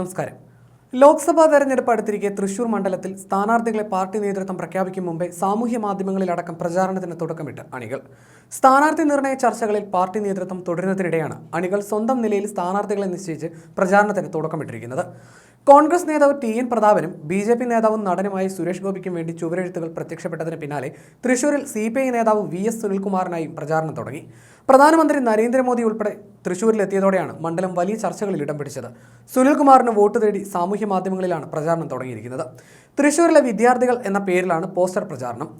നമസ്കാരം. ലോക്സഭാ തെരഞ്ഞെടുപ്പ് അടുത്തിരിക്കെ തൃശൂർ മണ്ഡലത്തിൽ സ്ഥാനാർത്ഥികളെ പാർട്ടി നേതൃത്വം പ്രഖ്യാപിക്കും മുമ്പേ സാമൂഹ്യ മാധ്യമങ്ങളിലടക്കം പ്രചാരണത്തിന് തുടക്കമിട്ട് അണികൾ. സ്ഥാനാർത്ഥി നിർണയ ചർച്ചകളിൽ പാർട്ടി നേതൃത്വം തുടരുന്നതിനിടെയാണ് അണികൾ സ്വന്തം നിലയിൽ സ്ഥാനാർത്ഥികളെ നിശ്ചയിച്ച് പ്രചാരണത്തിന് തുടക്കമിട്ടിരിക്കുന്നത്. കോൺഗ്രസ് നേതാവ് ടി എൻ പ്രതാപനും ബി ജെ പി നേതാവും നടനുമായ സുരേഷ് ഗോപിക്കും വേണ്ടി ചുവരെഴുത്തുകൾ പ്രത്യക്ഷപ്പെട്ടതിന് പിന്നാലെ തൃശൂരിൽ സി പി ഐ നേതാവ് വി എസ് സുനിൽകുമാറിനായും പ്രചാരണം തുടങ്ങി. പ്രധാനമന്ത്രി നരേന്ദ്രമോദി ഉൾപ്പെടെ തൃശൂരിലെത്തിയതോടെയാണ് മണ്ഡലം വലിയ ചർച്ചകളിൽ ഇടം പിടിച്ചത്. സുനിൽകുമാറിന് വോട്ട് തേടി സാമൂഹ്യ മാധ്യമങ്ങളിലാണ് പ്രചാരണം തുടങ്ങിയിരിക്കുന്നത്. തൃശൂരിലെ വിദ്യാർത്ഥികൾ എന്ന പേരിലാണ് പോസ്റ്റർ പ്രചാരണം.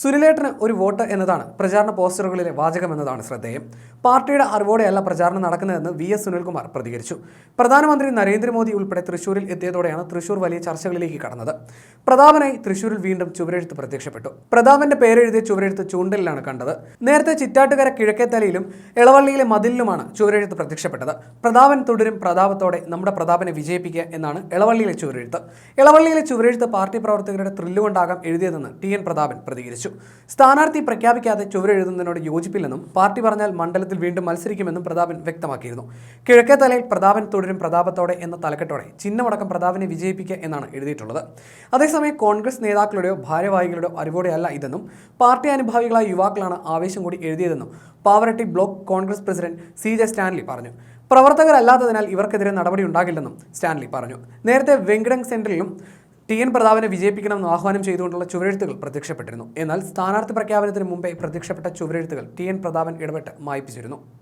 സുനിലേട്ടന് ഒരു വോട്ട് എന്നതാണ് പ്രചാരണ പോസ്റ്ററുകളിലെ വാചകം എന്നതാണ് ശ്രദ്ധേയം. പാർട്ടിയുടെ അറിവോടെയല്ല പ്രചാരണം നടക്കുന്നതെന്ന് വി എസ് സുനിൽകുമാർ പ്രതികരിച്ചു. പ്രധാനമന്ത്രി നരേന്ദ്രമോദി ഉൾപ്പെടെ തൃശൂരിൽ എത്തിയതോടെയാണ് തൃശൂർ വലിയ ചർച്ചകളിലേക്ക് കടന്നത്. പ്രതാപനായി തൃശൂരിൽ വീണ്ടും ചുവരെഴുത്ത് പ്രത്യക്ഷപ്പെട്ടു. പ്രതാപന്റെ പേരെഴുതിയ ചുവരെഴുത്ത് ചൂണ്ടലിലാണ് കണ്ടത്. നേരത്തെ ചിറ്റാട്ടുകര കിഴക്കേത്തലയിലും ഇളവള്ളിയിലെ മതിലിലുമാണ് ചുവരെഴുത്ത് പ്രത്യക്ഷപ്പെട്ടത്. പ്രതാപൻ തുടരും പ്രതാപത്തോടെ നമ്മുടെ പ്രതാപനെ വിജയിപ്പിക്കുക എന്നാണ് ഇളവള്ളിയിലെ ചുവരെഴുത്ത്. ഇളവള്ളിയിലെ ചുവരെഴുത്ത് പാർട്ടി പ്രവർത്തകരുടെ ത്രില്ലുകൊണ്ടാകാം എഴുതിയതെന്ന് ടി എൻ പ്രതാപൻ പ്രതികരിച്ചു. സ്ഥാനാർത്ഥി പ്രഖ്യാപിക്കാതെ ചുവരെഴുതുന്നതിനോട് യോജിപ്പില്ലെന്നും പാർട്ടി പറഞ്ഞാൽ മണ്ഡലത്തിൽ വീണ്ടും മത്സരിക്കുമെന്നും പ്രതാപൻ വ്യക്തമാക്കിയിരുന്നു. കിഴക്കേ തലയിൽ പ്രതാപൻ തുടരും പ്രതാപത്തോടെ എന്ന തലക്കെട്ടോടെ ചിഹ്നമടക്കം പ്രതാപനെ വിജയിപ്പിക്കുക എന്നാണ് എഴുതിയിട്ടുള്ളത്. അതേസമയം കോൺഗ്രസ് നേതാക്കളുടെയോ ഭാരവാഹികളുടെയോ അറിവോടെയല്ല ഇതെന്നും പാർട്ടി അനുഭാവികളായ യുവാക്കളാണ് ആവേശം കൂടി എഴുതിയതെന്നും Pavaratty block Congress president C J Stanley പറഞ്ഞു. പ്രവർത്തകരല്ലാത്തതിനാൽ ഇവർക്കെതിരെ നടപടി ഉണ്ടാകില്ലെന്നും സ്റ്റാൻലി പറഞ്ഞു. നേരത്തെ വെങ്കിടങ് സെന്ററിലും ടി എൻ പ്രതാപനെ വിജയിപ്പിക്കണമെന്ന് ആഹ്വാനം ചെയ്തുകൊണ്ടുള്ള ചുവരെഴുത്തുകൾ പ്രത്യക്ഷപ്പെട്ടിരുന്നു. എന്നാൽ സ്ഥാനാർത്ഥി പ്രഖ്യാപനത്തിന് മുമ്പേ പ്രത്യക്ഷപ്പെട്ട ചുവരെഴുത്തുകൾ ടി എൻ പ്രതാപൻ ഇടപെട്ട് മായ്പിച്ചിരുന്നു.